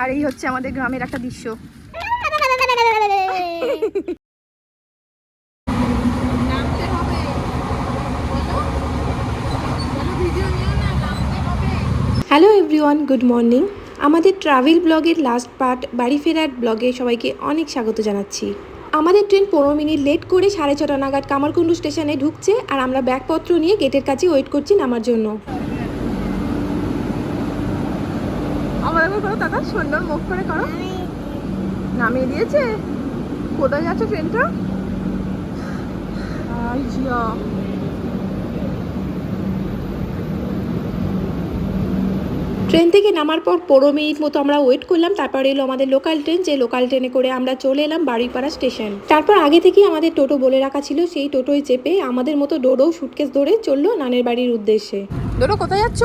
আর এই হচ্ছে আমাদের গ্রামের একটা দৃশ্য। হ্যালো এভরিওয়ান গুড মর্নিং আমাদের ট্রাভেল ব্লগের লাস্ট পার্ট বাড়ি ফেরার ব্লগে সবাইকে অনেক স্বাগত জানাচ্ছি। আমাদের ট্রেন পনেরো মিনিট লেট করে সাড়ে ছটা নাগাদ কামারকুণ্ডু স্টেশনে ঢুকছে আর আমরা ব্যাগপত্র নিয়ে গেটের কাছে ওয়েট করছি নামার জন্য। করো দাদা সুন্দর মুখ করে করো। নামিয়ে দিয়েছে? কোথায় যাচ্ছে ট্রেনটা জিয়া। ট্রেন থেকে নামার পর পনেরো মিনিট মতো আমরা ওয়েট করলাম তারপর এলো আমাদের লোকাল ট্রেন যে লোকাল ট্রেনে করে আমরা চলে এলাম বাড়িপাড়া স্টেশন তারপর আগে থেকেই আমাদের টোটো বলে রাখা ছিল সেই টোটোয় চেপে আমাদের মতো ডোডো সুটকেস ধরে চলল নানের বাড়ির উদ্দেশ্যে। ডোডো কোথায় যাচ্ছ?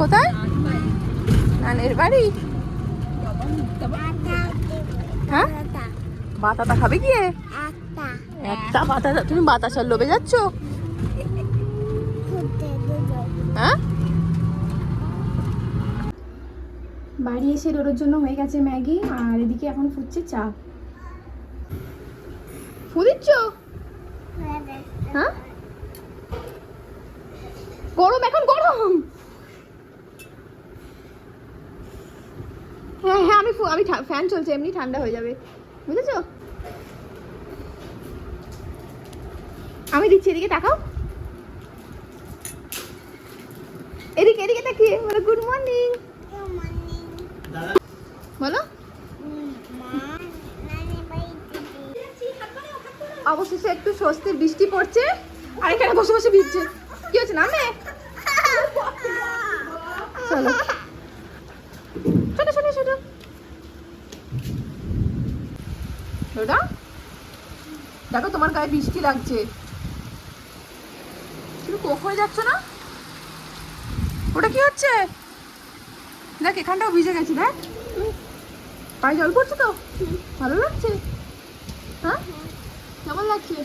কোথায়? নানের বাড়ি? হ্যাঁ? বাতাটা খাবে গিয়ে? একটা বাতাসা তুমি বাতাসার লোভে যাচ্ছ? হ্যাঁ? বাড়ি এসে ডোডোর জন্য হয়ে গেছে ম্যাগি আর এদিকে এখন ফুটছে চা। ফু দিচ্ছ? হ্যাঁ? গরম এখন গরম! হ্যাঁ আমি ফ্যান চলছে এমনি ঠান্ডা হয়ে যাবে। বুঝেছ? আমি দিচ্ছি এদিকে তাকাও। এদিকে এদিকে তাকিয়ে বলো গুড মর্নিং বলো। অবশেষে একটু স্বস্তির বৃষ্টি পড়ছে আর এখানে বসে বসে ভিজছে। কি হচ্ছে নামে? চলো। ছোট ছোট ছোট ওটা দেখো তোমার গায়ে বৃষ্টি লাগছে। তুমি কোক হয়ে যাচ্ছ না? ওটা কি হচ্ছে? দেখ, এখানটাও ভিজে গেছি, দেখ। পায়ে জল পড়ছে তো? ভালো লাগছে? হ্যাঁ? কেমন লাগছে?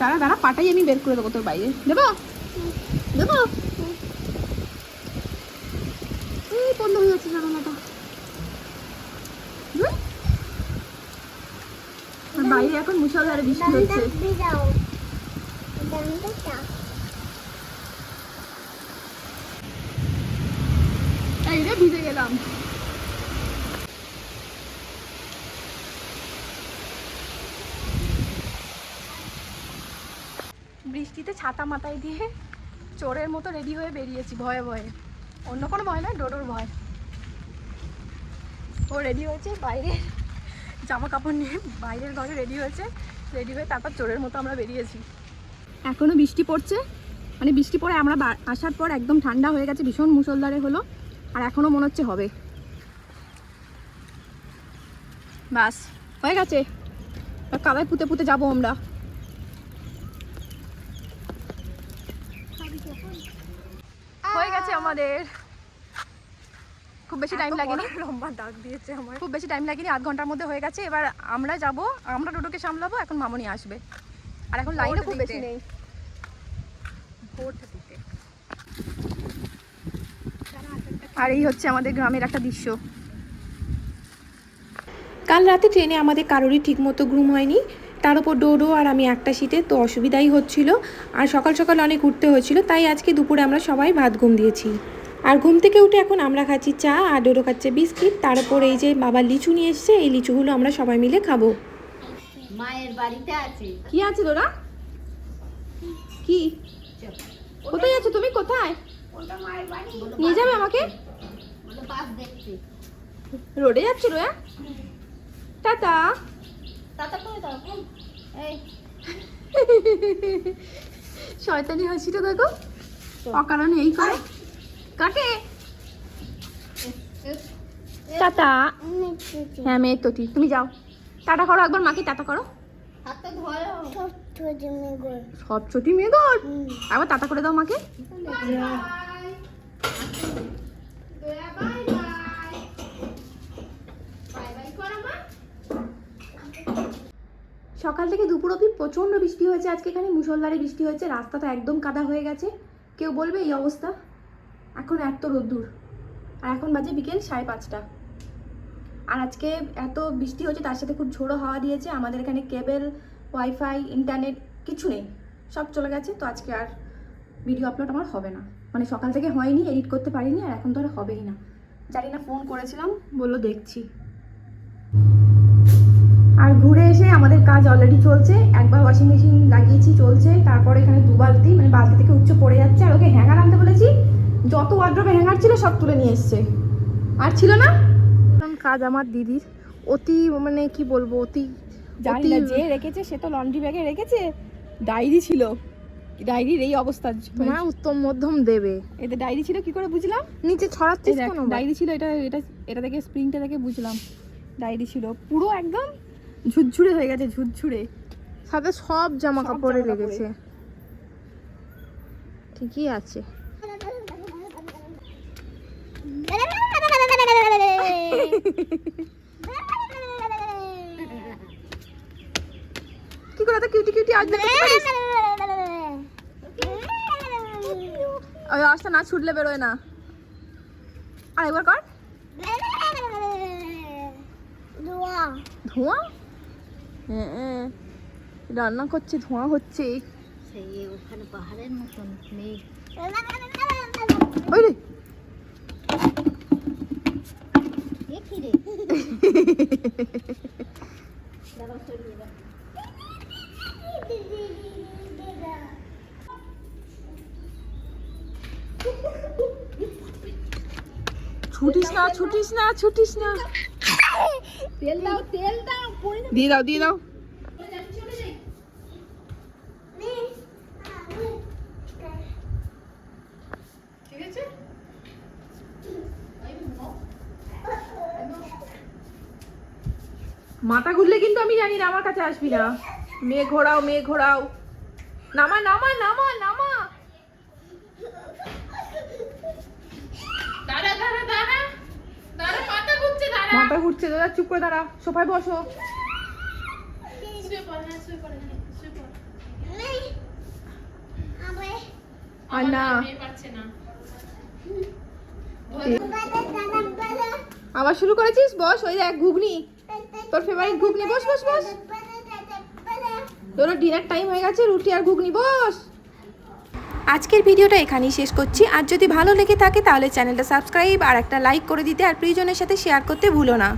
দাঁড়া দাঁড়া, পাটাই আমি বের করে দেবো তোর বাইরে। দেবো? দেবো এই জানালাটা বাইরে এখন মুসলধারে বৃষ্টি হচ্ছে। এই রে ভিজে গেলাম। বৃষ্টিতে ছাতা মাথায় দিয়ে চোরের মতো রেডি হয়ে বেরিয়েছি ভয়ে ভয়ে। অন্য কোনো ভয় নয় ডোডোর ভয়। ও রেডি হয়েছে, বাইরে জামা কাপড় নিয়ে বাইরের ঘরে রেডি হয়েছে রেডি হয়ে তারপর চোরের মতো আমরা বেরিয়েছি। এখনও বৃষ্টি পড়ছে মানে বৃষ্টি পড়ে আমরা আসার পর একদম ঠান্ডা হয়ে গেছে, ভীষণ মুসলধারে হলো, আর এখনও মনে হচ্ছে হবে। বাস, হয়ে গেছে। কাদায় পুঁতে পুঁতে যাব আমরা। হয়ে গেছে আমাদের। খুব বেশি টাইম লাগেনি। লম্বা দাগ দিয়েছে আমার খুব বেশি টাইম লাগেনি আধ ঘণ্টার মধ্যে হয়ে গেছে। এবার আমরা যাব আমরা ডোডোকে সামলাবো এখন মামনি আসবে। আর এখন লাইনও খুব বেশি নেই। ভোট দিতে। আর এই হচ্ছে আমাদের গ্রামের একটা দৃশ্য। কাল রাতে ট্রেনে আমাদের কারোরই ঠিকমতো ঘুম হয়নি। তার উপর ডোডো আর আমি একটা শীতে তো অসুবিধাই হচ্ছিল। আর সকাল সকাল অনেক উঠতে হচ্ছিল তাই আজকে দুপুরে আমরা সবাই ভাত ঘুম দিয়েছি। আর ঘুম থেকে উঠে এখন আমরা খাচ্ছি চা আর ডোডো খাচ্ছে বিস্কিট। তার উপর এই যে বাবা লিচু নিয়ে এসছে এই লিচুগুলো আমরা সবাই মিলে খাব। মায়ের বাড়িতে আছে। কি আছে তোরা কি? কোথায় আছো তুমি? কোথায়? ওটা মায়ের বাড়ি নিয়ে যাবে আমাকে? বলে বাস দেখতে রোডে যাচ্ছ রোয়া? টাটা। তাতা করে দাও এই। শয়তানি হাসিটা দেখো। অকারণে এই করে। কাকে টাটা। হ্যাঁ মেয়ে তো তুমি যাও। টাটা করো একবার মাকে টাটা করো। সব ছোটি মেয়ে গো একবার টাটা করে দাও মাকে। সকাল থেকে দুপুর অবধি প্রচণ্ড বৃষ্টি হয়েছে। আজকে এখানে মুসলধারে বৃষ্টি হয়েছে। রাস্তাটা একদম কাদা হয়ে গেছে। কেউ বলবে এই অবস্থা? এখন এত রোদ্দুর। আর এখন বাজে বিকেল সাড়ে পাঁচটা। আর আজকে এত বৃষ্টি হচ্ছে, তার সাথে খুব ঝোড়ো হাওয়া দিয়েছে, আমাদের এখানে কেবল, ওয়াইফাই, ইন্টারনেট কিছু নেই, সব চলে গেছে, তো আজকে আর ভিডিও আপলোড আমার হবে না। মানে সকাল থেকে হয়নি এডিট করতে পারিনি, আর এখন তো আর হবেই না। জানি না ফোন করেছিলাম, বলল দেখছি। আর ঘুরে এসে আমাদের কাজ অলরেডি চলছে, একবার ওয়াশিং মেশিন লাগিয়েছি, চলছে, তারপরে এখানে দু বালতি মানে বালতি থেকে উচ্চ পড়ে যাচ্ছে, আর ওকে হ্যাঙ্গার আনতে বলেছি যত ওয়ার্ড্রপে হ্যাঙ্গার ছিল সব তুলে নিয়ে এসছে। আর ছিল না? কাজ আমার দিদির। অতি মানে কি বলব অতি জানি না যে রেখেছে সে তো লন্ড্রি ব্যাগে রেখেছে। ডায়েরি ছিল। ডায়েরির এই অবস্থা। তোমার উত্তম মধ্যম দেবে। এতে ডায়েরি ছিল কি করে বুঝলাম? নিচে ছড়াচ্ছিস কেন ডায়েরি ছিল এটা এটা এটা থেকে স্প্রিংটা থেকে বুঝলাম। ডায়েরি ছিল। পুরো একদম ঝুরঝুরে হয়ে গেছে ঝুরঝুরে। সাথে সব জামা কাপড়ে জামা কাপড়ে। লেগেছে। ঠিকই আছে। কি করে এত কিউটি কিউটি আজ ওই আওয়াজটা না ছুটলে বেরোয় না। আর একবার কর। ধোঁয়া? হ্যাঁ হ্যাঁ। রান্না করছে ধোঁয়া হচ্ছে। সেই ওখানে পাহাড়ের মতন ওই রে এ কি রে দাঁড়াও, সরিয়ে দাও। ছুটিস না ছুটিস না ছুটিস না। তেল দাও তেল দাও দিয়ে দাও দিয়ে দাও। মাথা ঘুরলে কিন্তু আমি জানি না আমার কাছে আসবি না। মেয়ে ঘোরাও মেয়ে ঘোরাও। নামা নামা নামা নামা। মাথা ঘুরছে দাদা চুপ করে দাঁড়া। সোফায় বসো। আর না। আবার শুরু করেছিস? বস ওই দেখ ঘুগনি। তোর ফেভারিট ঘুগনি, বস বস বস। তোর ডিনার টাইম হয়ে গেছে, রুটি আর ঘুগনি, বস। আজকের ভিডিওটা এখানেই শেষ করছি। আর যদি ভালো লেগে থাকে, তাহলে চ্যানেলটা সাবস্ক্রাইব আর একটা লাইক করে দিতে আর প্রিয়জনের সাথে শেয়ার করতে ভুলো না।